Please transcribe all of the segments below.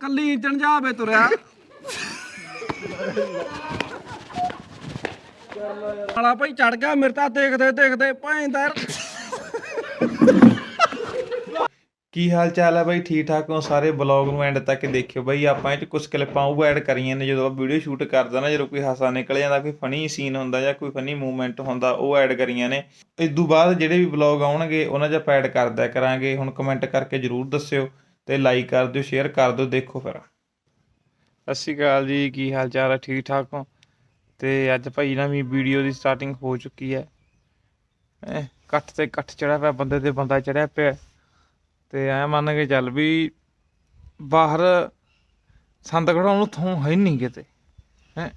ਕੱਲੀ ਇੰਜਣ ਜਾਵੇ ਤੁਰਿਆ। ਆਲਾ ਭਾਈ ਚੜ ਗਿਆ ਮੇਰੇ ਤਾਂ ਦੇਖਦੇ ਦੇਖਦੇ ਭੈਂਦਾ ਕੀ ਹਾਲ ਚਾਲ ਹੈ ਬਾਈ? ਠੀਕ ਠਾਕ ਹੋ? ਸਾਰੇ ਬਲੌਗ ਨੂੰ ਐਂਡ ਤੱਕ ਦੇਖਿਓ ਬਾਈ। ਆਪਾਂ ਇਹ ਚ ਕੁਝ ਕਲਿੱਪਾਂ ਉਹ ਐਡ ਕਰੀਆਂ ਨੇ। ਜਦੋਂ ਆਪਾਂ ਵੀਡੀਓ ਸ਼ੂਟ ਕਰਦਾ ਨਾ, ਜਦੋਂ ਕੋਈ ਹਾਸਾ ਨਿਕਲ ਜਾਂਦਾ, ਕੋਈ ਫਨੀ ਸੀਨ ਹੁੰਦਾ ਜਾਂ ਕੋਈ ਫਨੀ ਮੂਵਮੈਂਟ ਹੁੰਦਾ, ਉਹ ਐਡ ਕਰੀਆਂ ਨੇ। ਇਸ ਤੋਂ ਬਾਅਦ ਜਿਹੜੇ ਵੀ ਬਲੌਗ ਆਉਣਗੇ, ਉਹਨਾਂ 'ਚ ਆਪਾਂ ਐਡ ਕਰਦਿਆ ਕਰਾਂਗੇ। ਹੁਣ ਕਮੈਂਟ ਕਰਕੇ ਜਰੂਰ ਦੱਸਿਓ ਤੇ ਲਾਈਕ ਕਰ ਦਿਓ ਸ਼ੇਅਰ ਕਰ ਦਿਓ, ਦੇਖੋ ਫਿਰ। ਸਤਿ ਸ਼੍ਰੀ ਅਕਾਲ ਜੀ। ਕੀ ਹਾਲ ਚਾਲ ਹੈ ਠੀਕ ਠਾਕ ਹੋ? ਤੇ ਅੱਜ ਭਾਈ ਨਵੀਂ ਵੀਡੀਓ ਦੀ ਸਟਾਰਟਿੰਗ ਹੋ ਚੁੱਕੀ ਹੈ। ਐ ਤੇ ਕੱਠ ਚੜਿਆ ਪਿਆ, ਬੰਦੇ ਤੇ ਬੰਦਾ ਚੜਿਆ ਪਿਆ। ਤੇ ਐ ਮੰਨ ਕੇ ਚੱਲ ਵੀ ਬਾਹਰ ਸੰਦ ਖੜਾਉਣ ਨੂੰ ਥੋਂ ਹੈ ਨਹੀਂ ਕਿਤੇ ਹੈ।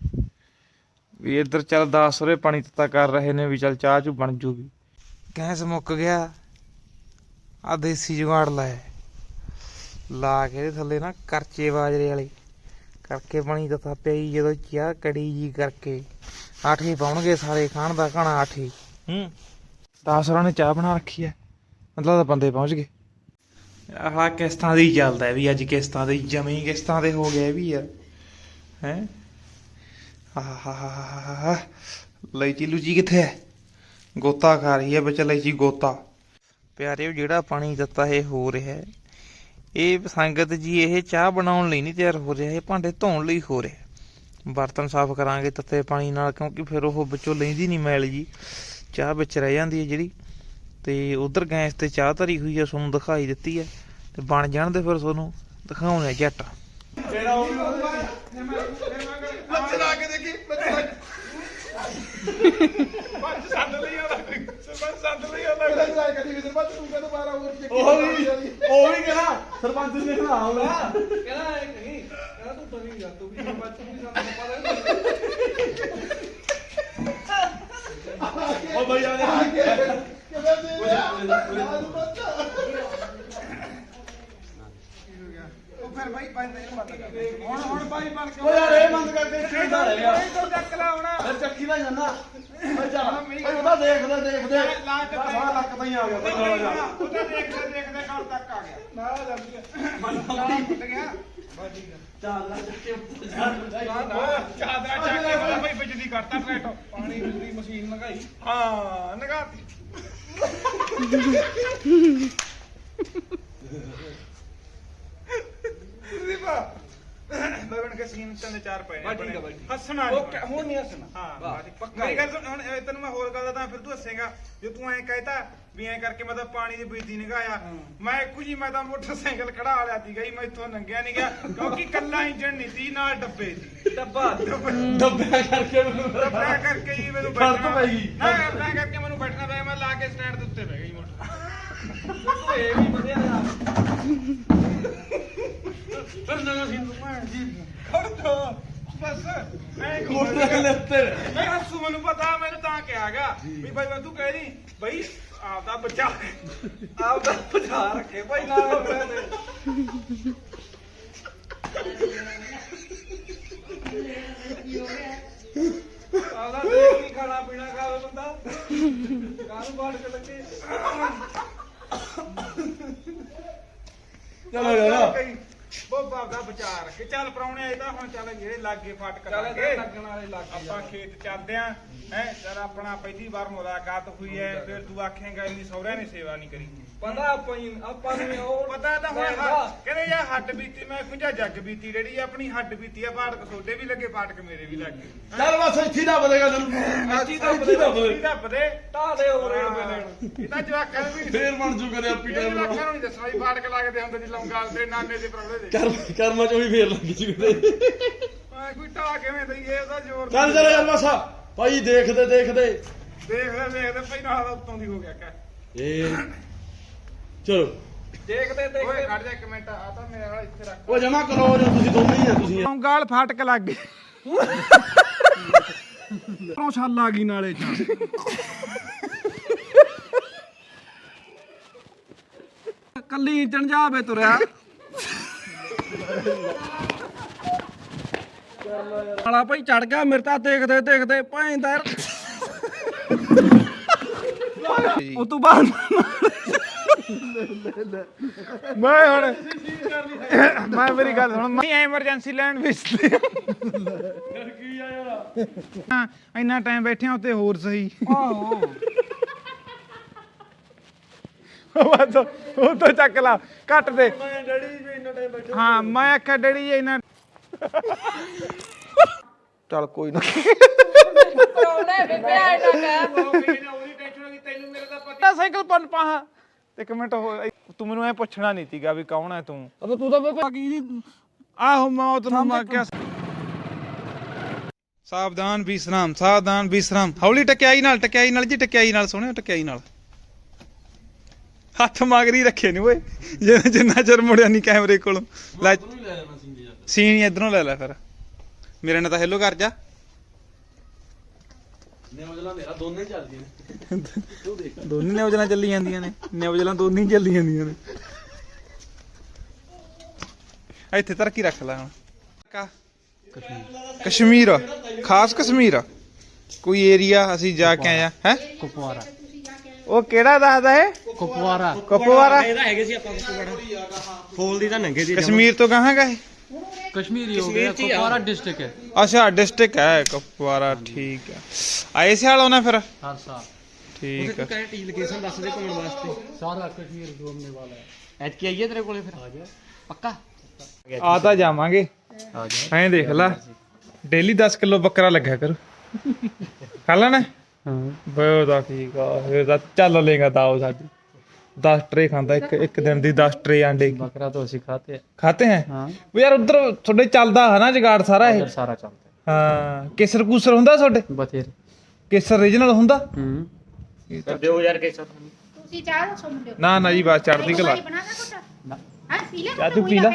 ਵੀ ਇੱਧਰ ਚੱਲ 10 ਉਰੇ ਪਾਣੀ ਤੱਤਾ ਕਰ ਰਹੇ ਨੇ ਵੀ ਚੱਲ ਚਾਹ ਚੂ ਬਣ ਜੂਗੀ। ਗੈਸ ਮੁੱਕ ਗਿਆ ਆ ਦੇਸੀ ਜੁਗਾੜ ਲਾਇਆ। ਲਾ ਕੇ ਇਹਦੇ ਥੱਲੇ ਨਾ ਕਰਚੇ ਬਾਜਰੇ ਵਾਲੇ ਕਰਕੇ ਪਾਣੀ ਤੱਤਾ ਪਈ ਜਦੋਂ ਚਾਹ ਕੜੀ ਜੀ ਕਰਕੇ ਆਠੇ ਪਾਉਣਗੇ ਸਾਰੇ ਖਾਣ ਦਾ ਖਾਣਾ ਆਠੇ। ਹੂੰ। 10 ਉਹਨਾਂ ਨੇ ਚਾਹ ਬਣਾ ਰੱਖੀ ਐ ਮਤਲਬ ਤਾਂ ਬੰਦੇ ਪਹੁੰਚ ਗਏ। ਆਹ ਕਿਸ਼ਤਾਂ ਦੀ ਚੱਲਦਾ ਵੀ ਅੱਜ ਕਿਸ਼ਤਾਂ ਦੇ, ਜਮੀ ਕਿਸ਼ਤਾਂ ਦੇ ਹੋ ਗਏ ਵੀ ਯਾਰ ਹੈ? ਆਹ ਲੈਚੀ ਲੂਚੀ ਕਿੱਥੇ ਹੈ? ਗੋਤਾ ਖਾ ਰਹੀ ਹੈ, ਬੱਚਾ ਲੈਚੀ ਗੋਤਾ। ਪਿਆਰੇ ਜਿਹੜਾ ਪਾਣੀ ਦਿੱਤਾ ਇਹ ਹੋ ਰਿਹਾ ਹੈ। ਇਹ ਸੰਗਤ ਜੀ, ਇਹ ਚਾਹ ਬਣਾਉਣ ਲਈ ਨਹੀਂ ਤਿਆਰ ਹੋ ਰਿਹਾ, ਇਹ ਭਾਂਡੇ ਧੋਣ ਲਈ ਹੋ ਰਿਹਾ ਬਰਤਨ ਸਾਫ਼ ਕਰਾਂਗੇ, ਤੱਤੇ ਪਾਣੀ ਨਾਲ, ਕਿਉਂਕਿ ਫਿਰ ਉਹ ਵਿੱਚੋਂ ਲੈਂਦੀ ਨਹੀਂ ਮੈਲ ਜੀ। ਚਾਹ ਵਿੱਚ ਰਹਿ ਜਾਂਦੀ ਹੈ ਜਿਹੜੀ। ਤੇ ਉਧਰ ਗੈਸ ਤੇ ਚਾਹ ਧਰੀ ਹੋਈ ਹੈ ਤੁਹਾਨੂੰ ਦਿਖਾਈ ਦਿੱਤੀ ਹੈ ਤੇ ਬਣ ਜਾਣ ਦੇ ਫਿਰ ਤੁਹਾਨੂੰ ਦਿਖਾਉਣੇ ਜੱਟ ਉਹ ਵੀ ਉਹ ਵੀ ਕਹਣਾ ਸਰਪੰਚ ਨੇ ਕਹਣਾ ਆਉਂਦਾ ਕਹਿੰਦਾ ਇਹ ਕਹੀਂ ਕਹਿੰਦਾ ਤੂੰ ਤਰੀ ਜਾ ਤੂੰ ਵੀ ਸਰਪੰਚ ਨੂੰ ਵੀ ਸਾਨੂੰ ਪਤਾ ਉਹ ਬਈ ਆ ਹੁਣ ਹੁਣ ਬਾਈ ਬਣ ਕੇ ਓ ਯਾਰ ਇਹ ਬੰਦ ਕਰਕੇ ਕਿਹਦਾ ਰਹਿ ਗਿਆ ਇਹ ਚੱਕ ਲਾ ਹੁਣ ਫਿਰ ਚੱਕੀ ਦਾ ਜਾਂਦਾ ਓ ਚੱਲ ਬਈ ਉਹਦਾ ਦੇਖਦੇ ਦੇਖਦੇ ਲੱਕ ਤਾਂ ਹੀ ਆ ਗਿਆ ਉਹਦਾ ਦੇਖਦੇ ਦੇਖਦੇ ਕੱਲ ਤੱਕ ਆ ਗਿਆ ਨਾ ਜਾਂਦੀ ਬੰਦਾ ਟੁੱਟ ਗਿਆ ਚਾਦਰਾ ਚੱਕ ਕੇ ਚਾਦਰਾ ਚੱਕ ਬਈ ਬਿਜਲੀ ਕਰਤਾ ਟਰੈਕਟਰ ਪਾਣੀ ਬਿਜਲੀ ਮਸ਼ੀਨ ਲਗਾਈ ਹਾਂ ਨਗਾਤੀ। ਦੀਪਾ। ਮੈਂ ਬਣ ਕੇ ਸੀਨ ਤਿੰਨ ਚਾਰ ਪਏ ਨੇ ਠੀਕ ਆ ਬਾਈ, ਠੀਕ। ਹੱਸਣਾ ਓਕੇ ਹੁਣ ਨਹੀਂ ਹੱਸਣਾ। ਹਾਂ ਵਾਹ, ਬਸ ਪੱਕਾ ਮੇਰੀ ਗੱਲ ਸੁਣ ਹੁਣ ਇਹ ਤੈਨੂੰ ਮੈਂ ਹੋਰ ਗੱਲ ਦਾ ਤਾਂ ਫਿਰ ਤੂੰ ਹੱਸੇਗਾ। ਜੇ ਤੂੰ ਐਂ ਕਹਿਤਾ ਵੀ ਐਂ ਕਰਕੇ ਮੈਂ ਤਾਂ ਪਾਣੀ ਦੀ ਬੀਤੀ ਨਿਗਾਇਆ ਮੈਂ ਇੱਕੋ ਜੀ ਮੈਂ ਤਾਂ ਮੋਟਰਸਾਈਕਲ ਖੜਾ ਲਿਆ ਸੀਗਾ ਜੀ ਮੈਂ ਇੱਥੋਂ ਲੰਘਿਆ ਨਹੀਂ ਗਿਆ ਕਿਉਂਕਿ ਕੱਲਾ ਇੰਜਣ ਨਹੀਂ ਸੀ ਨਾਲ ਡੱਬੇ ਸੀ। ਡੱਬਾ। ਡੱਬਿਆ ਕਰਕੇ ਮੈਨੂੰ ਡੱਬਾ ਕਰਕੇ ਜੀ ਮੈਨੂੰ ਫ਼ਰਕ ਬੈਠਣਾ। ਪੈ ਗਈ। ਨਾ ਡੱਬਾ ਕਰਕੇ ਮੈਨੂੰ ਬੈਠਣਾ ਪਿਆ ਮੈਂ ਲਾ ਕੇ ਸਟੈਂਡ ਦੇ ਉੱਤੇ ਬਹਿ ਗਈ ਮੋਟਰ। ਇਹ ਵੀ ਵਧੀਆ ਰਿਹਾ ਫਿਰ ਨਵਾਂ ਸੀ ਭੈਣ ਜੀ। ਖੜ ਜਾ। ਬਸ ਐਂ ਮੋਟਰਸਾਈਕਲ ਉੱਤੇ ਨਹੀਂ ਹੱਸੂ ਮੈਨੂੰ ਪਤਾ ਮੈਨੂੰ ਤਾਂ ਕਿਹਾਗਾ ਵੀ ਬਾਈ ਮੈਂ ਤੂੰ ਕਹਿ ਰਹੀ ਬਈ ਆਪਦਾ ਬੱਚਾ ਆਪਦਾ ਪਛਾ ਰੱਖੇ ਭਾਈ ਨਾ ਦੇਖ ਕੇ ਖਾਣਾ ਪੀਣਾ ਖਾਵੇ ਬੰਦਾ ਚਲੋ ਯਾਰ ਉਹ ਬਾਬਾ ਬਚਾ ਰੱਖੇ। ਚੱਲ ਪਰੌਣੇ ਆਏ ਤਾਂ ਹੁਣ ਚੱਲ ਜਿਹੜੇ ਲਾਗੇ ਫਟ ਚੱਲ ਕਰਾਂਗੇ ਲੱਗਣ ਵਾਲੇ ਲੱਗ ਆਪਾਂ ਖੇਤ ਚੱਲਦੇ ਆਂ ਹੈ ਚੱਲ ਆਪਣਾ ਪਹਿਲੀ ਵਾਰ ਮੁਲਾਕਾਤ ਹੋਈ ਹੈ ਫਿਰ ਤੂੰ ਆਖੇਂਗਾ ਇੰਨੀ ਸਹੁਰਿਆਂ ਨੇ ਸੇਵਾ ਨਹੀਂ ਕਰੀ। ਪਤਾ ਆਪਾਂ ਹੀ ਆਪਾਂ ਨੂੰ ਉਹ ਪਤਾ ਤਾਂ ਹੁਣ ਦਾ। ਕਹਿੰਦੇ ਯਾ ਹੱਡ ਬੀਤੀ ਮੈਂ ਖੁੰਝਾ ਜੱਗ ਬੀਤੀ ਜਿਹੜੀ ਆਪਣੀ ਹੱਡ ਬੀਤੀ ਆ ਫਾਟਕ ਤੁਹਾਡੇ ਵੀ ਲੱਗੇ ਫਾਟਕ ਮੇਰੇ ਵੀ ਲੱਗੇ। ਚੱਲ ਬਸ ਇੱਥੇ ਦਾ ਬਦੇਗਾ ਤੈਨੂੰ। ਇੱਥੇ ਤਾਂ ਬਦੇ ਦੇ। ਢਾ ਦੇ। ਹੋ ਰੇੜ ਪੇ ਲੈਣ। ਇਹ ਤਾਂ ਜਵਾਕਾਂ ਨੂੰ ਵੀ ਫੇਰ ਬਣ ਜੂ ਕਦੇ ਆਪੀ ਟਾਈਮ ਜਵਾਕਾਂ ਨੂੰ ਨਹੀਂ ਦੱਸਣਾ ਵੀ ਫਾਟਕ ਲੱਗਦੇ ਹੁੰਦੇ ਜੀ ਲੰਗਾ ਦੇ ਨਾਨੇ ਦੇ ਪਰੌੜੇ ਦੇ। ਕਰਮ ਕਰਮਾਂ ਚ ਵੀ ਫੇਰ ਲੱਗੀ ਜੂ ਕਦੇ ਆ ਕੋਈ ਢਾ ਕਿਵੇਂ ਦਈਏ ਉਹਦਾ ਜ਼ੋਰ ਚੱਲ ਚੱਲ ਯਾਰ ਬਸ ਭਾਈ ਦੇਖਦੇ ਦੇਖਦੇ। ਦੇਖਦੇ ਦੇਖਦੇ ਪਹਿਲਾਂ ਦਾ ਉੱਤੋਂ ਦੀ ਹੋ ਗਿਆ ਕਾ। ਇਹ ਚਲੋ। ਦੇਖਦੇ ਓਏ ਦੇਖਦੇ ਖੜ ਜਾ ਇੱਕ ਮਿੰਟ ਆ ਤਾਂ ਮੇਰੇ ਨਾਲ ਇੱਥੇ ਰੱਖ। ਉਹ ਜਮਾ ਕਰੋ ਜੋ ਤੁਸੀਂ ਦੋਨੇ ਹੀ ਆ ਤੁਸੀਂ। ਗਾਲ ਫਾਟਕ ਲੱਗ ਗਈ। ਪਰੋਂ ਛੱਲ ਆ ਗਈ ਨਾਲੇ ਚ। ਕੱਲੀ ਇੰਜਣ ਜਾਵੇ ਤੁਰਿਆ। ਆਲਾ ਭਾਈ ਚੜ ਗਿਆ ਮੇਰੇ ਤਾਂ ਦੇਖਦੇ ਦੇਖਦੇ ਭੈਂਦਾ ਉਹ ਤੋਂ ਬਾਅਦ ਮੈਂ ਹੁਣ ਮੈਂ ਮੇਰੀ ਗੱਲ ਸੁਣ ਮੈਂ ਐਮਰਜੈਂਸੀ ਲੈਣ ਵਿੱਚ ਹਾਂ ਇੰਨਾ ਟਾਈਮ ਬੈਠੇ ਉੱਤੇ ਹੋਰ ਸਹੀ। ਆਹੋ। ਉਹ ਤਾਂ ਉਹ ਤਾਂ ਚੱਕ ਲਾ ਕੱਟ ਦੇ। ਮੈਂ ਡੈਡੀ ਵੀ ਇੰਨਾ ਟਾਈਮ ਬੈਠੇ ਹਾਂ ਮੈਂ ਆਖਿਆ ਡੈਡੀ ਜੀ ਇੰਨਾ ਚੱਲ ਕੋਈ ਨਾ। ਬੇਬੇ ਨਾ ਤਾਂ ਸਾਈਕਲ ਪਨ ਪਾਹਾ ਇੱਕ ਮਿੰਟ ਹੋ ਤੂੰ ਮੈਨੂੰ ਐ ਪੁੱਛਣਾ ਨਹੀਂ ਸੀਗਾ ਵੀ ਕੌਣ ਹੈ ਤੂੰ। ਅਬੇ ਤੂੰ ਤਾਂ ਬੇਬੇ ਆਹੋ ਮੌਤ ਨੂੰ ਮੈਂ ਕਿਹਾ ਸਾਵਧਾਨ ਵਿਸਰਾਮ ਸਾਵਧਾਨ ਵਿਸਰਾਮ ਹੌਲੀ ਟਕਿਆਈ ਨਾਲ ਟਕਿਆਈ ਨਾਲ ਜੀ ਟਕਿਆਈ ਨਾਲ ਸੋਹਣਿਆ ਟਕਿਆਈ ਨਾਲ। ਹੱਥ ਮਗਰੀ ਰੱਖੇ ਨੇ ਓਏ। ਜਿੰਨਾ- ਜਿੰਨਾ ਚਿਰ ਮੁੜਿਆ ਨਹੀਂ ਕੈਮਰੇ ਕੋਲੋਂ। ਲੈ ਨਹੀਂ ਲੈ ਜਾਣਾ ਸੀ ਜੀ ਸੀਨ ਇਧਰੋਂ ਲੈ ਲੈ ਫਿਰ। ਮੇਰੇ ਨਾਲ ਤਾਂ ਹੈਲੋ ਕਰ ਜਾ। ਨਿਊਜ਼ਲਾਂ ਮੇਰਾ ਦੋਨੇ ਚੱਲਦੀਆਂ ਨੇ। ਤੂੰ ਦੇਖ। ਦੋਨੇ ਨਿਊਜ਼ਲਾਂ ਚੱਲੀ ਜਾਂਦੀਆਂ ਨੇ। ਨਿਊਜ਼ਲਾਂ ਦੋਨੇ ਹੀ ਚੱਲੀ ਜਾਂਦੀਆਂ ਨੇ। ਇੱਥੇ ਤਰਕੀ ਰੱਖ ਲੈ ਹੁਣ। ਕਾ ਕਸ਼ਮੀਰ। ਖਾਸ ਕਸ਼ਮੀਰ। ਕੋਈ ਏਰੀਆ ਅਸੀਂ ਜਾ ਕੇ ਆਇਆ ਹੈ? ਕੁਪਵਾਰਾ। ਉਹ ਕਿਹੜਾ ਦੱਸਦਾ ਹੈ ਕੁਪਵਾਰਾ ਕਪੂਵਾਰਾ ਇਹਦਾ ਹੈਗੇ ਸੀ ਆਪਾਂ ਕੁਪਵਾਰਾ ਫੋਲ ਦੀ ਤਾਂ ਨੰਗੇ ਦੀ ਕਸ਼ਮੀਰ ਤੋਂ ਕਹਾਂ ਗਏ? ਕਸ਼ਮੀਰੀ ਹੋ ਗਿਆ ਕੁਪਵਾਰਾ ਡਿਸਟ੍ਰਿਕਟ ਹੈ। ਅੱਛਾ ਡਿਸਟ੍ਰਿਕਟ ਹੈ ਕਪੂਵਾਰਾ ਠੀਕ ਹੈ। ਆਏ ਸਿਆਲ ਆਉਣਾ ਫਿਰ? ਹਰ ਸਾਲ ਠੀਕ ਹੈ। ਕਹੇ ਟੀ ਲੋਕੇਸ਼ਨ ਦੱਸ ਦੇ ਘੁੰਮਣ ਵਾਸਤੇ। ਸਾਰਾ ਕਸ਼ਮੀਰ ਘੁੰਮਣੇ ਵਾਲਾ ਹੈ। ਐਤ ਕੀ ਆਈਏ ਤੇਰੇ ਕੋਲੇ ਫਿਰ? ਆ ਜਾ। ਪੱਕਾ? ਆ ਤਾਂ ਜਾਵਾਂਗੇ। ਆ ਜਾ। ਐਂ ਦੇਖ ਲੈ। ਡੇਲੀ 10 ਕਿਲੋ ਬੱਕਰਾ ਲੱਗਿਆ ਕਰੂ। ਖਾ ਲੈਣਾ? ਹਾਂ। ਬਹੁਤ ਠੀਕ ਆ ਫਿਰ ਤਾਂ ਚੱਲ ਲੇਗਾ ਦਾਓ ਸਾਡੀ। 10 ਟਰੇ ਖਾਂਦਾ ਇੱਕ ਇੱਕ ਦਿਨ ਦੀ 10 ਟਰੇ ਆਂਡੇ ਕੀ बकरा तो सिखाते हैं ਖਾਤੇ ਹੈ हाँ ਉਹ ਯਾਰ ਉਧਰ ਤੁਹਾਡੇ ਚੱਲਦਾ ਹੈ ਨਾ ਜਗਾੜ ਸਾਰਾ ਇਹ इधर सारा चलता ਹਾਂ ਕੇਸਰ ਕੂਸਰ ਹੁੰਦਾ ਤੁਹਾਡੇ है बतेरे ਕੇਸਰ ਰੀਜਨਲ ਹੁੰਦਾ हम्म कर दो यार कैसा ਤੁਸੀਂ ਚਾਹ ਦੱਸੋ ਮੁੰਡੇ ਨਾ ਨਾ ਜੀ ਬਸ ਚੜਦੀ ਕਲਾ ਬਣਾ ਦਾ ਕੁੱਟ ना ਹਾਂ ਪੀ ਲੈ ਚਾਹ ਤੂੰ ਪੀ ਲੈ।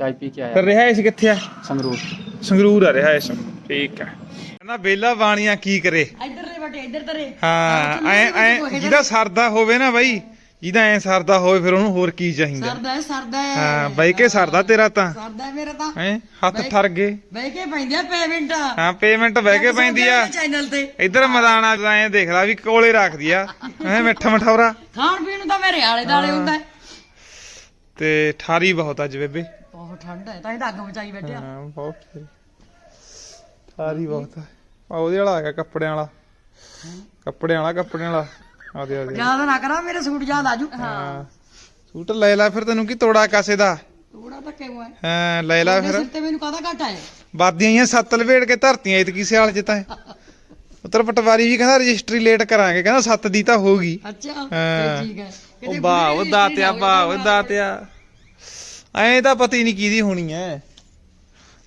चाय पी के ਫਿਰ आया ਰਿਹਾ ਇਸ ਕਿੱਥੇ ਆ संगरूर ਸੰਗਰੂਰ ਆ ਰਿਹਾ ਇਸ ਠੀਕ ਆ ਕਹਿੰਦਾ ਬੇਲਾ ਬਾਣੀਆਂ ਕੀ ਕਰੇ ਇੱਧਰ ਦੇ ਬਟੇ ਇੱਧਰ ਤਰੇ ਹਾਂ ਐ ਐ ਜਿਹਦਾ ਸਰਦਾ ਹੋਵੇ ਨਾ ਬਾਈ ਜਿਹਦਾ ਐ ਸਰਦਾ ਹੋਵੇ ਫਿਰ ਉਹਨੂੰ ਹੋਰ ਕੀ ਚਾਹੀਦਾ? ਸਰਦਾ ਹੈ ਸਰਦਾ ਹੈ। ਹਾਂ ਬਾਈ ਕੇ ਸਰਦਾ ਤੇਰਾ ਤਾਂ। ਸਰਦਾ ਹੈ ਮੇਰਾ ਤਾਂ। ਹੈ ਹੱਥ ਥਰ ਗਏ ਬਹਿ ਕੇ ਪੈਂਦੇ ਆ ਪੇਮੈਂਟ ਹਾਂ ਪੇਮੈਂਟ ਬਹਿ ਕੇ ਪੈਂਦੀ ਆ। ਚੈਨਲ ਤੇ। ਇੱਧਰ ਮਦਾਨਾ ਐ ਦੇਖ ਲੈ ਵੀ ਕੋਲੇ ਰੱਖਦੀ ਆ। ਐ ਮਿੱਠਾ ਮਠੌਰਾ। ਖਾਣ ਪੀਣ ਨੂੰ ਤਾਂ ਮੇਰੇ ਆਲੇ ਦਾਲੇ ਹੁੰਦਾ ਹੈ। ਤੇ ਠਾਰੀ ਬਹੁਤ ਅੱਜ ਬੇਬੇ। ਬਹੁਤ ਠੰਡ ਹੈ ਤਾਂ ਇਹ ਤਾਂ ਅੱਗ ਮਚਾਈ ਬੈਠਿਆ ਹਾਂ ਬਹੁਤ ਠਾਰੀ। ਠਾਰੀ ਬਹੁਤ ਆ ਆਹ ਉਹਦੇ ਵਾਲਾ ਆ ਗਿਆ ਕੱਪੜਿਆਂ ਵਾਲਾ। ਕੱਪੜਿਆਂ ਵਾਲਾ ਕੱਪੜਿਆਂ ਵਾਲਾ। ਆ ਦੇ ਆ ਦੇ ਯਾਦ ਨਾ ਕਰਾਂ ਮੇਰੇ ਸੂਟ ਯਾਦ ਆਜੂ। ਹਾਂ। ਸੂਟ ਲੈ ਲੈ ਫਿਰ ਤੈਨੂੰ ਕੀ ਤੋੜਾ ਕਾਸੇ ਦਾ? ਥੋੜਾ ਤਾਂ ਕਿਉਂ ਹੈ ਹਾਂ ਲੈ ਲੈ ਫਿਰ। ਸਿਰ ਤੇ ਮੈਨੂੰ ਕਾਹਦਾ ਘਾਟਾ ਹੈ ਬਾਦੀਆਂ ਹੀ ਸੱਤ ਲਵੇੜ ਕੇ ਧਰਤੀਆਂ ਇਤਕੀ ਸਿਆਲ ਚ ਤਾਂ। ਉਤਰ ਪਟਵਾਰੀ ਵੀ ਕਹਿੰਦਾ ਰਜਿਸਟਰੀ ਲੇਟ ਕਰਾਂਗੇ ਕਹਿੰਦਾ ਸੱਤ ਦੀ ਤਾਂ ਹੋਊਗੀ। ਅੱਛਾ ਠੀਕ ਹੈ ਉਹ ਪੂਰੀ ਉਹ ਦਾਤਿਆ ਹੋਵੇ ਉਹ ਦਾਤਿਆ। ਐਂ ਤਾਂ ਪਤਾ ਹੀ ਨਹੀਂ ਕਿਹਦੀ ਹੋਣੀ ਐ।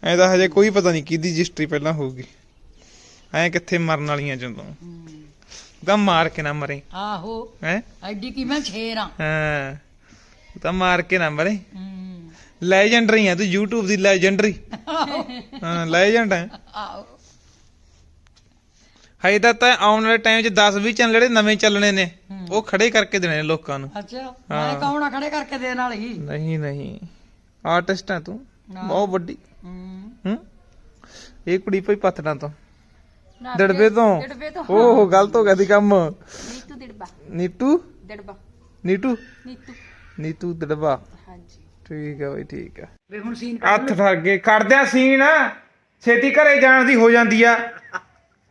ਐਂ ਤਾਂ ਹਜੇ ਕੋਈ ਪਤਾ ਨਹੀਂ ਕਿਹਦੀ ਰਜਿਸਟਰੀ ਪਹਿਲਾਂ ਹੋਊਗੀ। ਐਂ ਕਿੱਥੇ ਮਰਨ ਵਾਲੀਆਂ ਜਦੋਂ। ਤਾਂ ਮਾਰ ਕੇ ਨਾ ਮਰੇ। ਆਹੋ। ਹੈ? ਐਡੀ ਕੀ ਮੈਂ ਛੇਰ ਆ। ਹਾਂ। ਤਾਂ ਮਾਰ ਕੇ ਨਾ ਮਰੇ। ਹੂੰ। ਲੈਜੈਂਡਰੀ ਆ ਤੂੰ YouTube ਦੀ ਲੈਜੈਂਡਰੀ। ਹਾਂ ਲੈਜੈਂਡ ਹੈ ਆਹੋ। ਹਜੇ ਤਾਂ ਤਾਂ ਆਉਣ ਵਾਲੇ ਟਾਈਮ 'ਚ 10 20 ਚੈਨਲ ਜਿਹੜੇ ਨਵੇਂ ਚੱਲਣੇ ਨੇ ਉਹ ਖੜੇ ਕਰਕੇ ਦੇਣੇ ਨੇ ਲੋਕਾਂ ਨੂੰ। ਅੱਛਾ ਮੈਂ ਕੌਣ ਆ ਖੜੇ ਕਰਕੇ ਦੇਣ ਵਾਲੀ? ਨਹੀਂ ਨਹੀਂ। ਆਰਟਿਸਟ ਹੈ ਤੂੰ। ਬਹੁਤ ਵੱਡੀ। ਹੂੰ। ਇਹ ਕੁੜੀ ਪਈ ਪਤਨਾ ਤੋਂ। ਦੜਬੇ ਤੋਂ? ਡੜਬੇ ਤੋਂ ਓਹ ਗਲਤ ਹੋ ਗਿਆ ਦੀ ਕੰਮ। ਨੀਤੂ ਡੜਬਾ ਨੀਟੂ ਡੜਬਾ ਨੀਟੂ ਨੀਤੂ। ਨੀਤੂ ਦੜਬਾ। ਹਾਂਜੀ। ਠੀਕ ਹੈ ਬਈ ਠੀਕ ਹੈ ਵੇ ਹੁਣ ਸੀਨ ਹੱਥ ਫੜ ਗਏ ਕੱਢਦਿਆਂ ਸੀਨ। ਛੇਤੀ ਘਰੇ ਜਾਣ ਦੀ ਹੋ ਜਾਂਦੀ ਆ।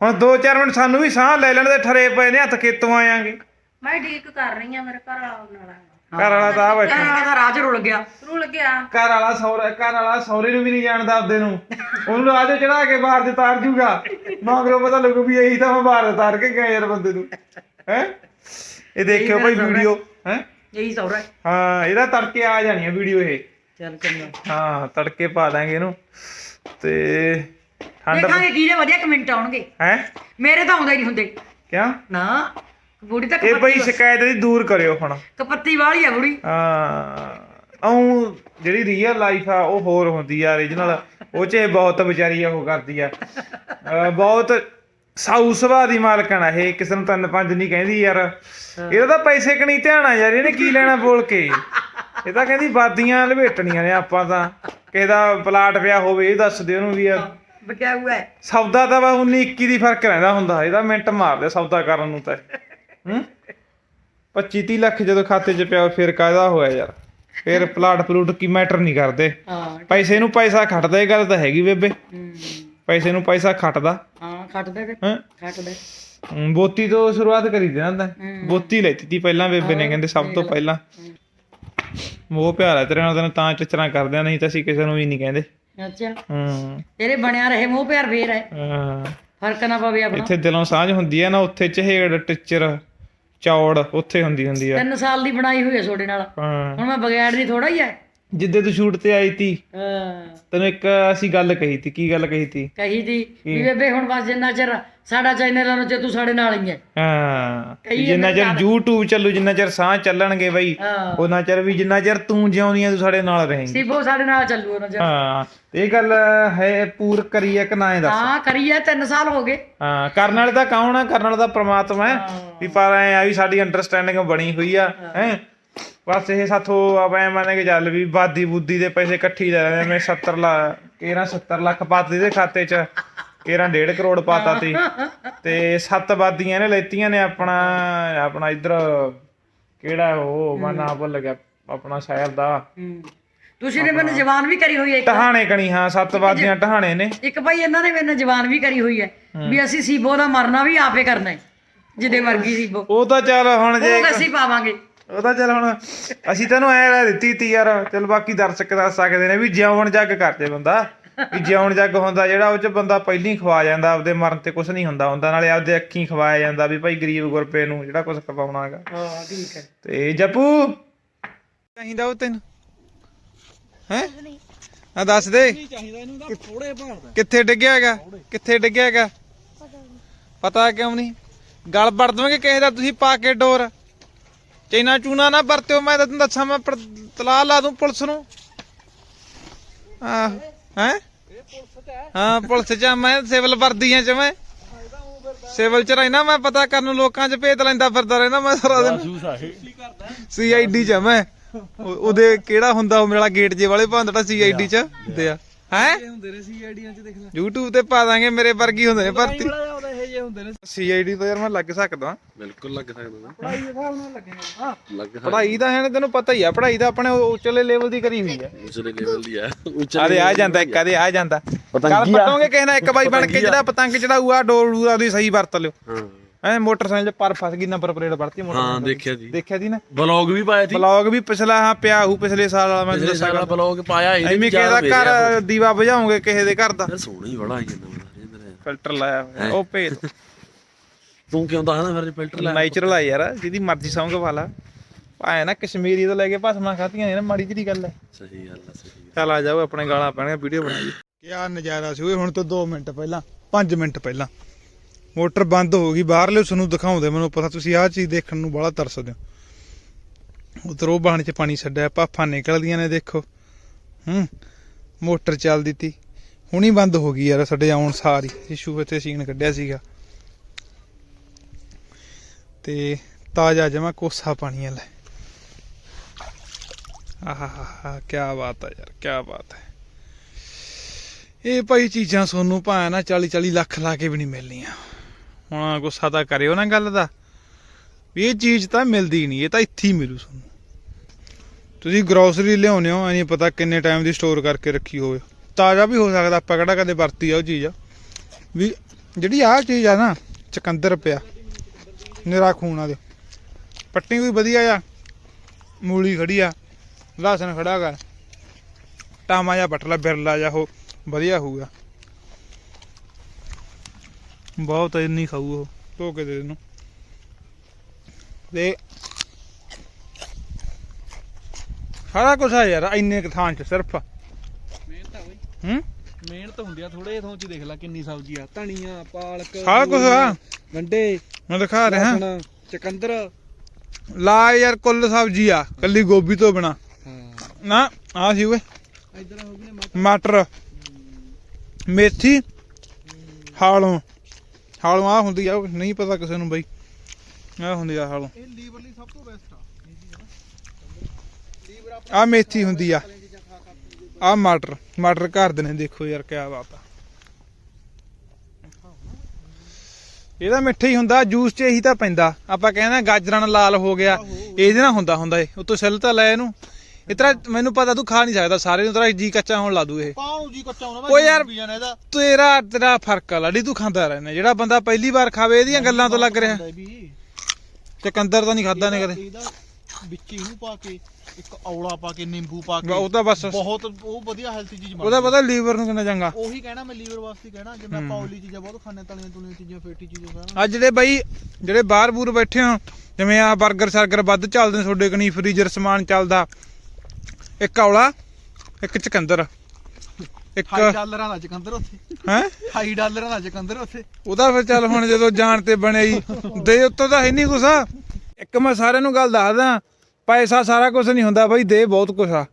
ਹੁਣ 2-4 ਮਿੰਟ ਸਾਨੂੰ ਵੀ ਸਾਹ ਲੈ ਲੈਣ ਦੇ ਠਰੇ ਪਏ ਨੇ ਹੱਥ ਖੇਤੋਂ ਆਵਾਂਗੇ ਮੈਂ ਡੀਕ ਕਰ ਰਹੀ ਆ ਮੇਰੇ ਘਰ ਆਉਣ ਵਾਲਾ। ਘਰ ਵਾਲਾ ਤਾਂ ਆ ਬੈਠਾ। ਦਾ ਰਾਜ ਰੁਲ ਗਿਆ। ਰੁਲ ਗਿਆ। ਘਰ ਵਾਲਾ ਸੌਰਾ ਘਰ ਵਾਲਾ ਸੌਰੇ ਨੂੰ ਵੀ ਨਹੀਂ ਜਾਣਦਾ ਆਪਦੇ ਨੂੰ। ਉਹਨੂੰ ਰਾਜ ਚੜਾ ਕੇ ਬਾਹਰ ਤੇ ਤਾਰ ਜੂਗਾ। ਮਗਰੋਂ ਪਤਾ ਲੱਗੂ ਵੀ ਇਹੀ ਤਾਂ ਮੈਂ ਬਾਹਰ ਤਾਰ ਕੇ ਗਿਆ ਯਾਰ ਬੰਦੇ ਨੂੰ। ਹੈ? ਇਹ ਦੇਖਿਓ ਭਾਈ ਵੀਡੀਓ। ਹੈ? ਇਹੀ ਸੌਰਾ ਹਾਂ। ਇਹਦਾ ਤੜਕੇ ਆ ਜਾਣੀ ਆ ਵੀਡੀਓ ਇਹ। ਚੱਲ ਚੰਗਾ। ਹਾਂ ਤੜਕੇ ਪਾ ਦਾਂਗੇ ਇਹਨੂੰ। ਤੇ ਠੰਡ ਦੇਖਾਂਗੇ ਕਿਹਦੇ ਵਧੀਆ ਕਮੈਂਟ ਆਉਣਗੇ। ਹੈ? ਮੇਰੇ ਤਾਂ ਆਉਂਦੇ ਨਹੀਂ ਹੁੰਦੇ। ਕਿਆ? ਨਾ। ਬੁੜੀ ਤਾਂ ਇਹ ਬਈ ਕਪੱਤੀ ਸ਼ਿਕਾਇਤ ਦੀ ਦੂਰ ਕਰਿਓ ਹੁਣ। ਕਪੱਤੀ ਵਾਲੀ ਆ ਬੁੜੀ। ਹਾਂ। ਉਹ ਜਿਹੜੀ ਰੀਅਲ ਲਾਈਫ ਆ ਉਹ ਹੋਰ ਹੁੰਦੀ ਆ origignal ਉਹ ਚ ਇਹ ਬਹੁਤ ਵਿਚਾਰੀ ਉਹ ਕਰਦੀ ਆ। ਅਹ ਬਹੁਤ ਸਾਊ ਸੁਭਾਅ ਦੀ ਮਾਲਕਣ ਆ ਇਹ ਕਿਸੇ ਨੂੰ ਤਿੰਨ ਪੰਜ ਨਹੀਂ ਕਹਿੰਦੀ ਯਾਰ। ਇਹਦਾ ਤਾਂ ਪੈਸੇ ਕਣੀ ਧਿਆਨ ਆ ਯਾਰ ਇਹਨੇ ਕੀ ਲੈਣਾ ਬੋਲ ਕੇ? ਇਹ ਤਾਂ ਕਹਿੰਦੀ ਬਾਦੀਆਂ ਲਵੇਟਣੀਆਂ ਨੇ ਆਪਾਂ ਤਾਂ। ਕਿਸੇ ਦਾ ਪਲਾਟ ਪਿਆ ਹੋਵੇ ਇਹ ਦੱਸ ਦੇ ਉਹਨੂੰ ਵੀ ਯਾਰ। ਬਕਿਆ ਹੁਆ ਹੈ ਸੌਦਾ ਤਾਂ ਵਾ 19 21 ਦੀ ਫ਼ਰਕ ਰਹਿੰਦਾ ਹੁੰਦਾ ਇਹਦਾ ਮਿੰਟ ਮਾਰਦੇ ਸੌਦਾ ਕਰਨ ਨੂੰ ਤਾਂ। ਹੂੰ? 25 30 ਲੱਖ ਜਦੋਂ ਖਾਤੇ 'ਚ ਪਿਆ ਫਿਰ ਕਾਇਦਾ ਹੋਇਆ ਯਾਰ? ਫਿਰ ਪਲਾਟ ਪਲੂਟ ਕੀ ਮੈਟਰ ਨਹੀਂ ਕਰਦੇ। ਹਾਂ। ਪੈਸੇ ਨੂੰ ਪੈਸਾ ਖੱਟਦਾ ਇਹ ਗੱਲ ਤਾਂ ਹੈਗੀ ਬੇਬੇ। ਹੂੰ। ਪੈਸੇ ਨੂੰ ਪੈਸਾ ਖੱਟਦਾ। ਹਾਂ ਖੱਟਦੇ ਤੇ ਹਾਂ? ਖੱਟਦੇ। ਬੋਤੀ ਤੋਂ ਸ਼ੁਰੂਆਤ ਕਰੀ ਦੇ ਨਾ ਬੋਤੀ ਲੈਤੀ ਤੀ ਪਹਿਲਾਂ ਬੇਬੇ ਨੇ ਕਹਿੰਦੇ ਸਭ ਤੋਂ ਪਹਿਲਾਂ। ਮੋਹ ਪਿਆਰ ਤੇਰੇ ਨਾਲ ਤੈਨੂੰ ਤਾਂ ਚਚਰਾ ਕਰਦੇ ਨਹੀਂ ਤਾਂ ਅਸੀਂ ਕਿਸੇ ਨੂੰ ਵੀ ਨਹੀਂ ਕਹਿੰਦੇ। ਅੱਛਾ। ਹੂੰ। ਤੇਰੇ ਬਣਿਆ ਰਹੇ ਮੂੰਹ ਪਿਆਰ ਫੇਰ ਹੈ। ਹਾਂ। ਫ਼ਰਕ ਨਾ ਪਵੇ ਆਪਣਾ। ਇੱਥੇ ਦਿਲੋਂ ਸਾਂਝ ਹੁੰਦੀ ਹੈ ਨਾ ਉੱਥੇ ਚਹੇੜ ਟਿੱਚਰ। ਚੌੜ ਉੱਥੇ ਹੁੰਦੀ ਹੁੰਦੀ ਆ। ਤਿੰਨ ਸਾਲ ਦੀ ਬਣਾਈ ਹੋਈ ਹੈ ਤੁਹਾਡੇ ਨਾਲ। ਹਾਂ। ਹੁਣ ਮੈਂ ਬਗੈਰ ਦੀ ਥੋੜਾ ਹੀ ਹੈ ਜਿੱਦੇ ਤੂੰ ਸ਼ੂਟ ਤੇ ਆਈ ਤੀ ਹਾਂ। ਤੈਨੂੰ ਇੱਕ ਅਸੀਂ ਗੱਲ ਕਹੀ ਤੀ ਕੀ ਗੱਲ ਕਹੀ ਤੀ? ਕਹੀ ਦੀ ਵੀ ਬੇਬੇ ਹੁਣ ਬਸ ਜਿੰਨਾ ਚਿਰ ਸਾਡਾ ਚੈਨਲ ਨੂੰ ਜੇ ਤੂੰ ਸਾਡੇ ਨਾਲ ਹੀ ਹੈ ਹਾਂ ਜਿੰਨਾ ਚਿਰ YouTube ਚੱਲੂ ਜਿੰਨਾ ਚਿਰ ਸਾਹ ਚੱਲਣਗੇ ਬਈ ਹਾਂ। ਉਹਨਾਂ ਚਿਰ ਵੀ ਜਿੰਨਾ ਚਿਰ ਤੂੰ ਜਿਉਂਦੀ ਆ ਤੂੰ ਸਾਡੇ ਨਾਲ ਰਹੇਂਗੀ। ਸਿਬੋ ਸਾਡੇ ਨਾਲ ਚੱਲੂ ਉਹਨਾਂ ਚਿਰ। ਹਾਂ ਤੇ ਇਹ ਗੱਲ ਹੈ ਪੂਰ ਕਰੀ ਹੈ ਕਿ ਨਾ ਇਹ ਦੱਸ। ਹਾਂ ਕਰੀਏ 3 ਸਾਲ ਹੋ ਗਏ। ਹਾਂ ਕਰਨ ਵਾਲੇ ਤਾਂ ਕੌਣ ਆ? ਕਰਨ ਵਾਲਾ ਤਾਂ ਪ੍ਰਮਾਤਮਾ ਹੈ। ਵੀ ਪਰ ਐ ਆ ਵੀ ਸਾਡੀ ਅੰਡਰਸਟੈਂਡਿੰਗ ਬਣੀ ਹੋਈ ਆ ਹੈ। ਬਸ ਇਹ ਸਾਥੋਂ ਆਪਾਂ ਐ ਮੰਨ ਕੇ ਚੱਲ ਵੀ ਬਾਦੀ ਬੁੱਧੀ ਦੇ ਪੈਸੇ ਇਕੱਠੀ ਲੈ ਲੈਂਦੇ ਮੈਂ 70 ਲੱਖ ਕਿਹੜਾ 70 ਲੱਖ ਪਾਤੇ ਦੇ ਖਾਤੇ 'ਚ। ਕਿਹੜਾ 1.5 ਕਰੋੜ ਪਾਤਾ ਤੀ। ਤੇ ਸੱਤ ਬਾਦੀਆਂ ਨੇ ਲੈਤੀਆਂ ਨੇ ਆਪਣਾ ਆਪਣਾ ਇਧਰ ਕਿਹੜਾ ਉਹ ਮੈਂ ਨਾਮ ਭੁੱਲ ਗਿਆ ਆਪਣਾ ਸ਼ਹਿਰ ਦਾ। ਤੁਸੀਂ ਨੇ ਮੈਨੂੰ ਜਵਾਨ ਵੀ ਕਰੀ ਹੋਈ ਹੈ ਟਹਾਣੇ ਕਣੀ ਹਾਂ ਸੱਤ ਬਾਦੀਆਂ ਟਹਾਣੇ ਨੇ। ਇੱਕ ਭਾਈ ਇਹਨਾਂ ਨੇ ਮੈਨੂੰ ਜਵਾਨ ਵੀ ਕਰੀ ਹੋਈ ਹੈ ਵੀ ਅਸੀਂ ਸੀਬੋ ਦਾ ਮਰਨਾ ਵੀ ਆਪੇ ਕਰਨਾ ਹੈ ਜਿਹਦੇ ਮਰਗੀ ਸੀਬੋ। ਉਹ ਤਾਂ ਚੱਲ ਹੁਣ ਜੇ ਉਹ ਅਸੀਂ ਪਾਵਾਂਗੇ। ਉਹ ਤਾਂ ਚੱਲ ਹੁਣ ਅਸੀਂ ਤੈਨੂੰ ਐ ਲੈ ਦਿੱਤੀ ਤੀ ਯਾਰ ਚਲ ਬਾਕੀ ਦਰਸ਼ਕ ਦੱਸ ਸਕਦੇ ਨੇ ਵੀ ਜਿਉਣ ਜੱਗ ਕਰਦੇ ਬੰਦਾ। ਵੀ ਜਿਉਣ ਜੱਗ ਹੁੰਦਾ ਜਿਹੜਾ ਉਹ ਚ ਬੰਦਾ ਪਹਿਲੀ ਖਵਾ ਜਾਂਦਾ ਆਪਦੇ ਮਰਨ ਤੇ ਕੁਝ ਨਹੀਂ ਹੁੰਦਾ ਹੁੰਦਾ ਨਾਲੇ ਆਪਦੇ ਅੱਖੀਂ ਖਵਾਇਆ ਜਾਂਦਾ ਵੀ ਭਾਈ ਗਰੀਬ ਗੁਰਪੇ ਨੂੰ ਜਿਹੜਾ ਕੁਝ ਖਵਾਉਣਾ ਹੈਗਾ। ਹਾਂ ਠੀਕ ਹੈ। ਤੇ ਜੱਪੂ ਚਾਹੀਦਾ ਉਹ ਤੈਨੂੰ? ਹੈ? ਆ ਦੱਸ ਦੇ। ਚਾਹੀਦਾ ਇਹਨੂੰ ਤਾਂ ਥੋੜੇ ਭਾਲਦਾ ਕਿੱਥੇ ਡਿੱਗਿਆ ਹੈਗਾ? ਕਿੱਥੇ ਡਿੱਗਿਆ ਹੈਗਾ? ਪਤਾ ਕਿਉਂ ਨਹੀਂ? ਗਲ ਵੜ ਦਵਾਂਗੇ ਕਿਸੇ ਦਾ ਤੁਸੀਂ ਪਾ ਕੇ ਡੋਰ। ਚੈਨਾ ਚੂਨਾ ਨਾ ਵਰਤਿਓ ਮੈਂ ਤਾਂ ਤੈਨੂੰ ਦੱਸਾਂ ਮੈਂ ਤਲਾਹ ਲਾ ਦੂੰ ਪੁਲਿਸ ਨੂੰ। ਆਹ। ਹੈ? ਹਾਂ ਪੁਲਿਸ ਚ ਆ ਮੈਂ ਸਿਵਲ ਵਰਦੀਆਂ ਚ ਮੈਂ ਸਿਵਲ ਚ ਰਹਿਣਾ ਮੈਂ ਪਤਾ ਕਰਨ ਨੂੰ ਲੋਕਾਂ ਚ ਭੇਤ ਲੈਂਦਾ ਫਿਰਦਾ ਰਹਿੰਦਾ ਮੈਂ ਸਾਰਾ ਦਿਨ। ਸੀਆਈਡੀ ਚ ਆ ਮੈਂ। ਉਹ- ਉਹਦੇ ਕਿਹੜਾ ਹੁੰਦਾ ਉਹ ਮੇਰਾ ਗੇਟ ਜੇ ਵਾਲੇ ਭਾਂਦੜਾ ਸੀਆਈਡੀ ਚ ਹੁੰਦੇ ਆ। ਹੈ? ਹੁੰਦੇ ਨੇ ਸੀਆਈਡੀਆਂ ਚ ਦੇਖ ਲੈ YouTube ਤੇ ਪਾ ਦਾਂਗੇ ਮੇਰੇ ਵਰਗੀ ਹੁੰਦੇ ਨੇ ਭਰਤੀ। ਜੇ ਹੁੰਦੇ ਨੇ। ਸੀਆਈਡੀ ਤੋਂ ਯਾਰ ਮੈਂ ਲੱਗ ਸਕਦਾ। ਬਿਲਕੁਲ ਲੱਗ ਸਕਦਾ ਪੜਾਈ ਦੇ ਹਿਸਾਬ ਨਾਲ ਲੱਗੇਗਾ ਲੱਗ ਪੜ੍ਹਾਈ ਦਾ ਹੈ ਨਾ ਤੈਨੂੰ ਪਤਾ ਹੀ ਆ ਆਪਣੇ ਉਚਲੇ ਲੈਵਲ ਦੀ ਕਰੀ ਹੋਈ ਆ। ਉਚਲੇ ਲੈਵਲ ਦੀ ਆ। ਉੱਚੇ ਆਦੇ ਆ ਜਾਂਦਾ ਇੱਕ ਆਦੇ ਆ ਜਾਂਦਾ। ਕੱਲ। ਪਟੋਗੇ ਕਿਸੇ ਨਾਲ ਇੱਕ ਬਾਈ ਬਣ ਕੇ ਜਿਹੜਾ ਪਤੰਗ ਚੜਾਊਗਾ ਡੂਰਾ ਉਹਦੀ ਸਹੀ ਵਰਤ ਲਿਓ। ਹਾਂ। ਐ ਮੋਟਰਸਾਈਕਲ 'ਚ ਪਰ ਫਸ ਗਈ ਨੰਬਰ ਪਲੇਟ ਵੜਤੀ ਹਾਂ ਮੋਟਰਸਾਈਕਲ ਦੇਖਿਆ ਜੀ। ਦੇਖਿਆ ਦੀ ਨਾ। ਬਲੌਗ ਵੀ ਪਾਇਆ ਸੀ। ਬਲੌਗ ਵੀ ਪਿਛਲਾ ਹਾਂ ਪਿਆ ਹੂ ਪਿਛਲੇ ਸਾਲ ਵਾਲਾ ਮੈਂ ਪਿਛਲੇ ਦੱਸਾਂ ਸਾਲ ਬਲੌਗ ਪਾਇਆ ਇਹਦੇ ਐਵੇਂ ਵੀ ਕਿਸੇ ਜ਼ਿਆਦਾ ਦਾ ਭੇਜਿਆ ਘਰ ਦੀਵਾ ਬੁਝਾਉਂਗੇ ਕਿਸੇ ਦੇ ਘਰ ਦਾ? ਸੋਹਣਾ ਹੀ ਬੜਾ ਆਈ ਜਾਂਦਾ। ਮੇਰਾ ਫਿਲਟਰ ਲਾਇਆ ਹੋਇਆ। ਉਹ ਭੇਜ ਤੂੰ ਕਿਉਂ ਦੱਸਦਾ ਫਿਰ ਫਿਲਟਰ ਲੈ ਨੇਚਰਲ ਆ ਯਾਰ ਜਿਹਦੀ ਮਰਜ਼ੀ ਸੌਂਗ ਵਾਲਾ ਆਇਆ ਨਾ ਕਸ਼ਮੀਰੀ ਤੋਂ ਲੈ ਕੇ ਭਸਮਾ ਖਾਤੀਆਂ ਨੇ ਨਾ ਮਾੜੀ ਜਿਹੀ ਗੱਲ ਹੈ। ਸਹੀ ਗੱਲ ਆ ਸਹੀ ਗੱਲ ਚੱਲ ਆ ਜਾਓ ਆਪਣੇ ਗਾਲਾਂ ਪੈਣਗੇ ਵੀਡੀਓ ਬਣਾਈਏ। ਕਿਆ ਨਜ਼ਾਰਾ ਸੀ ਓਏ ਹੁਣ ਤੋਂ 2 ਮਿੰਟ ਪਹਿਲਾਂ 5 ਮਿੰਟ ਪਹਿਲਾਂ। ਮੋਟਰ ਬੰਦ ਹੋ ਗਈ ਬਾਹਰਲੇ ਉਸ ਨੂੰ ਦਿਖਾਉਂਦੇ ਮੈਨੂੰ ਪਤਾ ਤੁਸੀਂ ਆਹ ਚੀਜ਼ ਦੇਖਣ ਨੂੰ ਬੜਾ ਤਰਸਦੇ ਹੋ। ਉਧਰ ਉਹ ਬਾਣ ਚ ਪਾਣੀ ਛੱਡਿਆ ਭਾਫਾਂ ਨਿਕਲਦੀਆਂ ਨੇ ਦੇਖੋ। ਹੂੰ ਮੋਟਰ ਚੱਲਦੀ ਤੀ। ਹੁਣੀ ਬੰਦ ਹੋ ਗਈ ਯਾਰ, ਸਾਡੇ ਆਉਣ ਸਾਰੀ ਇਸ਼ੂ ਤੇ ਸੀਨ ਕੱਢਿਆ ਸੀਗਾ। ਤੇ ਤਾਜ਼ਾ ਜਮਾ ਕੋਸਾ ਪਾਣੀ ਆ ਲੈ ਆਹਾ ਕੀ ਬਾਤ ਹੈ ਯਾਰ ਕੀ ਬਾਤ ਹੈ। ਇਹ ਭਾਈ ਚੀਜ਼ਾਂ ਸੋਨੂੰ ਭਾਵੇਂ ਨਾ 40 40 ਲੱਖ ਲਾ ਕੇ ਵੀ ਨਹੀਂ ਮਿਲਣੀਆਂ। ਹੁਣ ਗੁੱਸਾ ਤਾਂ ਕਰਿਓ ਨਾ ਗੱਲ ਦਾ। ਵੀ ਇਹ ਚੀਜ਼ ਤਾਂ ਮਿਲਦੀ ਨਹੀਂ, ਇਹ ਤਾਂ ਇੱਥੇ ਹੀ ਮਿਲੂ ਤੁਹਾਨੂੰ ਤੁਸੀਂ ਗਰੋਸਰੀ ਲਿਆਉਂਦੇ ਹੋ, ਐ ਨਹੀਂ ਪਤਾ ਕਿੰਨੇ ਟਾਈਮ ਦੀ ਸਟੋਰ ਕਰਕੇ ਰੱਖੀ ਹੋਵੇ। ਤਾਜ਼ਾ ਵੀ ਹੋ ਸਕਦਾ, ਆਪਾਂ ਕਿਹੜਾ ਕਦੇ ਵਰਤੀ ਆ ਉਹ ਚੀਜ਼। ਵੀ ਜਿਹੜੀ ਆਹ ਚੀਜ਼ ਆ ਨਾ, ਚਕੰਦਰ ਪਿਆ, ਨਿਰਾ ਖੂਨ ਆ ਦੇ ਪੱਟੀ ਵੀ ਵਧੀਆ ਆ, ਮੂਲੀ ਖੜੀ ਆ, ਲਸਣ ਖੜਾ ਕਰ ਟਾਮਾ ਜਾਂ ਬਟਲਾ ਬਿਰਲਾ ਜਾਂ ਉਹ, ਵਧੀਆ ਹੋਊਗਾ। ਬਹੁਤ ਇੰਨੀ ਖਾਊ ਉਹ, ਧੋ ਕੇ ਦੇ ਇਹਨੂੰ ਤੇ ਸਾਰਾ ਕੁਝ ਆ ਯਾਰ, ਇੰਨੇ ਕੁ ਥਾਂ ਚ ਸਿਰਫ। ਹੂੰ? ਮਿਹਨਤ ਹੁੰਦੀ ਆ ਥੋੜੇ ਥੋਂ ਚ ਦੇਖ ਲੈ ਕਿੰਨੀ ਸਬਜ਼ੀ ਆ। ਧਨੀਆ ਪਾਲਕ ਸਾਰਾ ਕੁਝ ਆ। ਗੰਡੇ ਮੈਂ ਦਿਖਾ ਰਿਹਾ। ਚਕੰਦਰ। ਲਾ ਯਾਰ ਕੁੱਲ ਸਬਜ਼ੀ ਆ ਕੱਲੀ ਗੋਭੀ ਤੋਂ ਬਿਨਾ। ਨਾ ਆ ਸੀ ਓਏ। ਇਧਰ ਹੋ ਗਏ ਮਟਰ। ਮੇਥੀ। ਹਾਲੋਂ। ਹਾਲੋਂ ਆ ਹੁੰਦੀ ਆ ਨਹੀਂ ਪਤਾ ਕਿਸੇ ਨੂੰ ਬਈ। ਆ ਹੁੰਦੀ ਆ ਹਾਲੋਂ। ਇਹ ਲੀਵਰ ਲਈ ਸਭ ਤੋਂ ਬੈਸਟ ਆ। ਆ ਮੇਥੀ ਹੁੰਦੀ ਆ। ਆ ਮਟਰ ਮਟਰ ਘਰ ਦੇ ਨੇ ਦੇਖੋ ਯਾਰ ਕਿਆ ਬਾਤ ਆ। ਇਹਦਾ ਮਿੱਠਾ ਹੀ ਹੁੰਦਾ ਜੂਸ 'ਚ ਇਹੀ ਤਾਂ ਪੈਂਦਾ। ਆਪਾਂ ਕਹਿੰਦੇ ਗਾਜਰਾਂ ਨਾਲ ਲਾਲ ਹੋ ਗਿਆ ਇਹਦੇ ਨਾਲ ਹੁੰਦਾ ਹੁੰਦਾ ਇਹ। ਉਤੋਂ ਸਿੱਲ ਤਾਂ ਲੈ ਇਹਨੂੰ। ਇਤਰਾ ਮੈਨੂੰ ਪਤਾ ਤੂੰ ਖਾ ਨਹੀਂ ਸਕਦਾ ਸਾਰੇ ਨੂੰ ਤੇਰਾ ਜੀ ਕੱਚਾ ਹੋਣ ਲਾ ਦੂ ਇਹ। ਪਾਉ ਜੀ ਕੱਚਾ ਹੋਣਾ ਓ ਯਾਰ ਤੇਰਾ ਤੇਰਾ ਫ਼ਰਕ ਆ ਲਾਡੀ ਤੂੰ ਖਾਂਦਾ ਰਹਿਣਾ ਜਿਹੜਾ ਬੰਦਾ ਪਹਿਲੀ ਵਾਰ ਖਾਵੇ ਇਹਦੀਆਂ ਗੱਲਾਂ ਤੋਂ ਲੱਗ ਰਿਹਾ। ਚਕੰਦਰ ਤਾਂ ਨਹੀਂ ਖਾਦਾ ਨੇ ਕਦੇ। ਵਿੱਚ ਇਹਨੂੰ ਪਾ ਕੇ ਇੱਕ ਔਲਾ ਪਾ ਕੇ ਨਿੰਬੂ ਪਾ ਕੇ। ਉਹ ਤਾਂ ਬਸ ਬਹੁਤ ਉਹ ਵਧੀਆ ਹੈਲਥੀ ਚੀਜ਼ ਬਣਦੀ ਉਹਦਾ ਪਤਾ ਲੀਵਰ ਨੂੰ ਕਿੰਨਾ ਚੰਗਾ। ਉਹੀ ਕਹਿਣਾ ਮੈਂ ਲੀਵਰ ਵਾਸਤੇ ਕਹਿਣਾ ਜਿਵੇਂ ਆਪਾਂ ਓਇਲੀ ਚੀਜ਼ਾਂ ਬਹੁਤ ਖਾਣੇ ਤਲੀਆਂ ਤੁਲੀਆਂ ਚੀਜ਼ਾਂ ਫੇਟੀ ਚੀਜ਼ਾਂ ਸਾਰਾ ਆ ਜਿਹੜੇ ਬਾਈ ਜਿਹੜੇ ਬਾਹਰ ਬੂਰ ਬੈਠੇ ਹੋ ਜਿਵੇਂ ਆ 버ਗਰ ਸਰਗਰ ਵੱਧ ਚੱਲਦੇ ਤੁਹਾਡੇ ਕਨੀ ਫ੍ਰੀਜ਼ਰ ਸਮਾਨ ਚੱਲਦਾ। ਇੱਕ ਔਲਾ ਇੱਕ ਚਕੰਦਰ। ਇੱਕ 28 ਡਾਲਰਾਂ ਦਾ ਚਕੰਦਰ ਉੱਥੇ। ਹੈ? 28 ਡਾਲਰਾਂ ਦਾ ਚਕੰਦਰ ਉੱਥੇ। ਉਹਦਾ ਫਿਰ ਚੱਲ ਹੁਣ ਜਦੋਂ ਜਾਣ ਤੇ ਬਣਿਆ ਹੀ ਦੇ ਉੱਤੋਂ ਤਾਂ ਹੈ ਨਹੀਂ ਕੁਛ ਇੱਕ ਮੈਂ ਸਾਰਿਆਂ ਨੂੰ ਗੱਲ ਦੱਸਦਾ ਪੈਸਾ ਸਾਰਾ ਕੁਝ ਨਹੀਂ ਹੁੰਦਾ ਬਾਈ ਦੇ ਬਹੁਤ ਕੁਛ ਆ।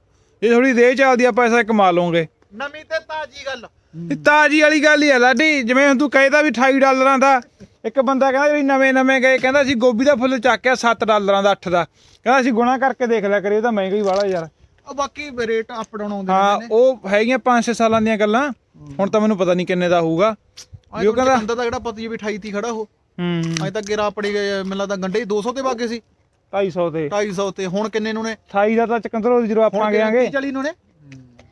ਜੇ ਥੋੜੀ ਦੇ ਚੱਲਦੀ ਆ ਪੈਸਾ ਕਮਾ ਲਓਗੇ। ਨਵੀਂ ਤੇ ਤਾਜੀ ਗੱਲ। ਇਹ ਤਾਜੀ ਵਾਲੀ ਗੱਲ ਹੀ ਆ ਲਾਡੀ ਜਿਵੇਂ ਹੁਣ ਤੂੰ ਕਹਿੰਦਾ ਵੀ 28 ਡਾਲਰਾਂ ਦਾ ਇੱਕ ਬੰਦਾ ਕਹਿੰਦਾ ਜਿਹੜੀ ਨਵੇਂ ਨਵੇਂ ਗਏ ਕਹਿੰਦਾ ਸੀ ਗੋਭੀ ਦਾ ਫੁੱਲ ਚੱਕ ਕੇ 7 ਡਾਲਰਾਂ ਦਾ 8 ਦਾ। ਕਹਿੰਦਾ ਅਸੀਂ ਗੁਣਾ ਕਰਕੇ ਦੇਖ ਲਿਆ ਕਰੀਏ ਤਾਂ ਮਹਿੰਗਾ ਹੀ ਵਾਲਾ ਯਾਰ। ਉਹ ਬਾਕੀ ਰੇਟ ਅਪ ਡਾਊਨ ਆਉਂਦੇ ਹਾਂ ਉਹ ਹੈਗੀਆਂ 5-6 ਸਾਲਾਂ ਦੀਆਂ ਗੱਲਾਂ ਹੁਣ ਤਾਂ ਮੈਨੂੰ ਪਤਾ ਨਹੀਂ ਕਿੰਨੇ ਦਾ ਹੋਊਗਾ। ਵੀ ਉਹ ਕਹਿੰਦਾ ਚਕੰਦਰ ਦਾ ਜਿਹੜਾ ਪਤੀ ਵੀ 28 ਤੀ ਖੜਾ ਉਹ ਹੂੰ। ਅਜੇ ਤੱਕ ਗੇਰਾ ਆਪਣੀ ਗਏ ਮੈਨੂੰ ਲੱਗਦਾ ਗੰਡੇ ਹੀ 200 ਤੇ ਵਾਗੇ ਸੀ। 250 ਤੇ। 250 ਤੇ ਹੁਣ ਕਿੰਨੇ ਨੂੰ ਨੇ? 28 ਦਾ ਤਾਂ ਚਕੰਦਰ ਜਦੋਂ ਆਪਾਂ ਗਿਆਂਗੇ 40 ਨੂੰ ਨੇ?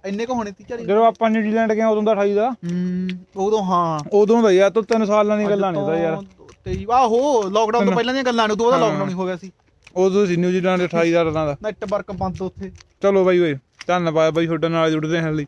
ਇੰਨੇ ਕੁ ਹੋਣੇ 30 40 ਜਦੋਂ ਆਪਾਂ ਨਿਊਜ਼ੀਲੈਂਡ ਗਏ ਉਦੋਂ ਦਾ 28 ਦਾ। ਹੂੰ ਉਦੋਂ ਹਾਂ। ਉਦੋਂ ਦਾ ਯਾਰ ਤੂੰ 3 ਸਾਲਾਂ ਦੀ ਗੱਲਾਂ ਨਹੀਂ ਦਾ ਯਾਰ। ਤੇ ਆਹੋ ਲੋਕਡਾਊਨ ਤੋਂ ਪਹਿਲਾਂ ਦੀਆਂ ਗੱਲਾਂ ਨੇ ਉਦੋਂ ਦਾ ਲੋਕਡਾਊਨ ਹੀ। ਹੋ ਗਿਆ ਸੀ। ਉਦੋਂ ਸੀ ਨਿਊਜ਼ੀਲੈਂਡ 28 ਦਾ ਦਾ। ਨੈਟਵਰਕ ਬੰਦ ਉੱਥੇ। ਚਲੋ ਬਾਈ ਓਏ ਧੰਨਵਾਦ ਬਾਈ ਤੁਹਾਡੇ ਨਾਲ ਜੁੜਦੇ ਹਾਂ ਲਈ।